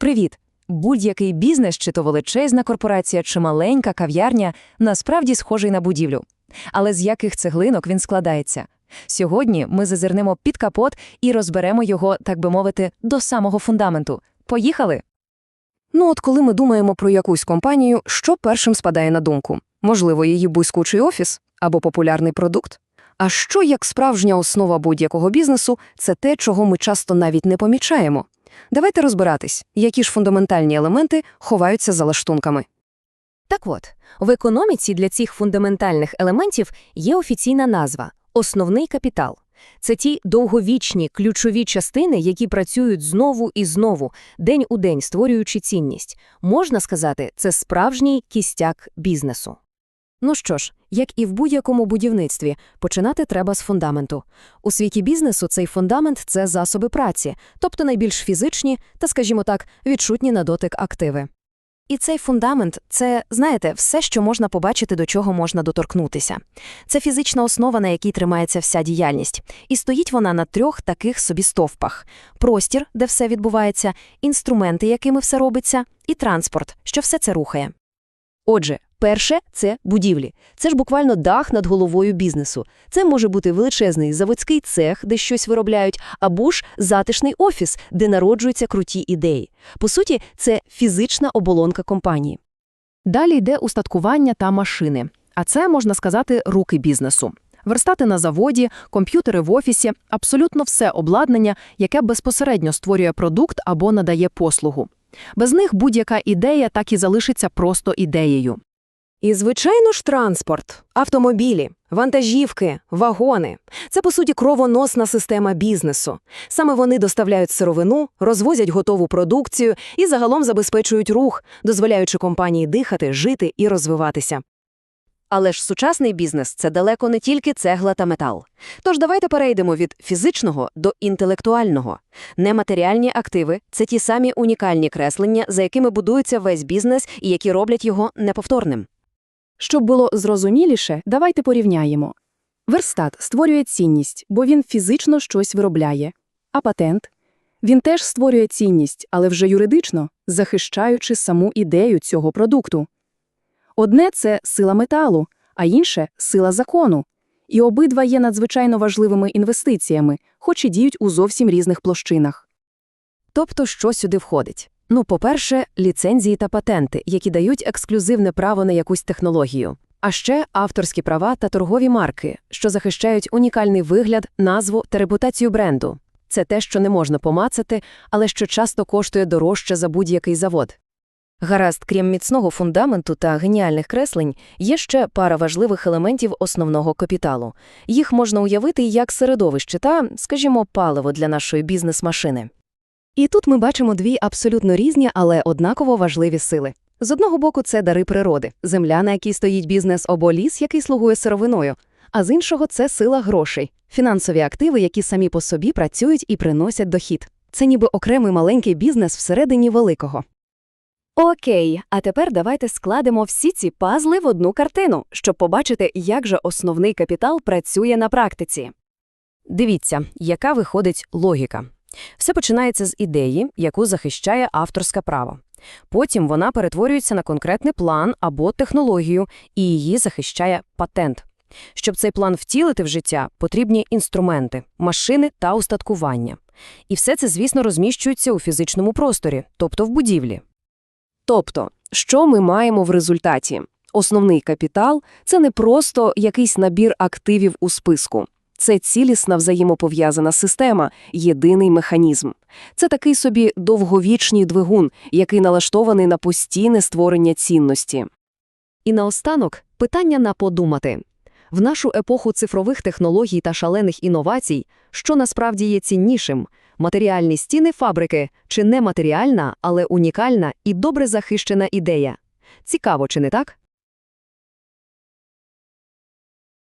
Привіт! Будь-який бізнес, чи то величезна корпорація, чи маленька кав'ярня, насправді схожий на будівлю. Але з яких цеглинок він складається? Сьогодні ми зазирнемо під капот і розберемо його, так би мовити, до самого фундаменту. Поїхали! Ну от коли ми думаємо про якусь компанію, що першим спадає на думку? Можливо, її блискучий офіс або популярний продукт? А що як справжня основа будь-якого бізнесу – це те, чого ми часто навіть не помічаємо? Давайте розбиратись, які ж фундаментальні елементи ховаються за лаштунками. Так от, в економіці для цих фундаментальних елементів є офіційна назва – основний капітал. Це ті довговічні ключові частини, які працюють знову і знову, день у день створюючи цінність. Можна сказати, це справжній кістяк бізнесу. Ну що ж, як і в будь-якому будівництві, починати треба з фундаменту. У світі бізнесу цей фундамент – це засоби праці, тобто найбільш фізичні та, скажімо так, відчутні на дотик активи. І цей фундамент це, знаєте, все, що можна побачити, до чого можна доторкнутися. Це фізична основа, на якій тримається вся діяльність. І стоїть вона на трьох таких собі стовпах: простір, де все відбувається, інструменти, якими все робиться, і транспорт, що все це рухає. Отже, перше це будівлі. Це ж буквально дах над головою бізнесу. Це може бути величезний заводський цех, де щось виробляють, або ж затишний офіс, де народжуються круті ідеї. По суті, це фізична оболонка компанії. Далі йде устаткування та машини. А це, можна сказати, руки бізнесу. Верстати на заводі, комп'ютери в офісі – абсолютно все обладнання, яке безпосередньо створює продукт або надає послугу. Без них будь-яка ідея так і залишиться просто ідеєю. І, звичайно ж, транспорт, автомобілі, вантажівки, вагони – це, по суті, кровоносна система бізнесу. Саме вони доставляють сировину, розвозять готову продукцію і загалом забезпечують рух, дозволяючи компанії дихати, жити і розвиватися. Але ж сучасний бізнес – це далеко не тільки цегла та метал. Тож давайте перейдемо від фізичного до інтелектуального. Нематеріальні активи – це ті самі унікальні креслення, за якими будується весь бізнес і які роблять його неповторним. Щоб було зрозуміліше, давайте порівняємо. Верстат створює цінність, бо він фізично щось виробляє. А патент? Він теж створює цінність, але вже юридично, захищаючи саму ідею цього продукту. Одне – це сила металу, а інше – сила закону. І обидва є надзвичайно важливими інвестиціями, хоч і діють у зовсім різних площинах. Тобто, що сюди входить? Ну, по-перше, ліцензії та патенти, які дають ексклюзивне право на якусь технологію. А ще авторські права та торгові марки, що захищають унікальний вигляд, назву та репутацію бренду. Це те, що не можна помацати, але що часто коштує дорожче за будь-який завод. Гаразд, крім міцного фундаменту та геніальних креслень, є ще пара важливих елементів основного капіталу. Їх можна уявити як середовище та, скажімо, паливо для нашої бізнес-машини. І тут ми бачимо дві абсолютно різні, але однаково важливі сили. З одного боку, це дари природи, земля, на якій стоїть бізнес, або ліс, який слугує сировиною, а з іншого це сила грошей, фінансові активи, які самі по собі працюють і приносять дохід. Це ніби окремий маленький бізнес всередині великого. Окей, а тепер давайте складемо всі ці пазли в одну картину, щоб побачити, як же основний капітал працює на практиці. Дивіться, яка виходить логіка. Все починається з ідеї, яку захищає авторське право. Потім вона перетворюється на конкретний план або технологію, і її захищає патент. Щоб цей план втілити в життя, потрібні інструменти, машини та устаткування. І все це, звісно, розміщується у фізичному просторі, тобто в будівлі. Тобто, що ми маємо в результаті? Основний капітал – це не просто якийсь набір активів у списку. Це цілісна взаємопов'язана система, єдиний механізм. Це такий собі довговічний двигун, який налаштований на постійне створення цінності. І наостанок питання на подумати. В нашу епоху цифрових технологій та шалених інновацій, що насправді є ціннішим – матеріальні стіни фабрики чи нематеріальна, але унікальна і добре захищена ідея. Цікаво, чи не так?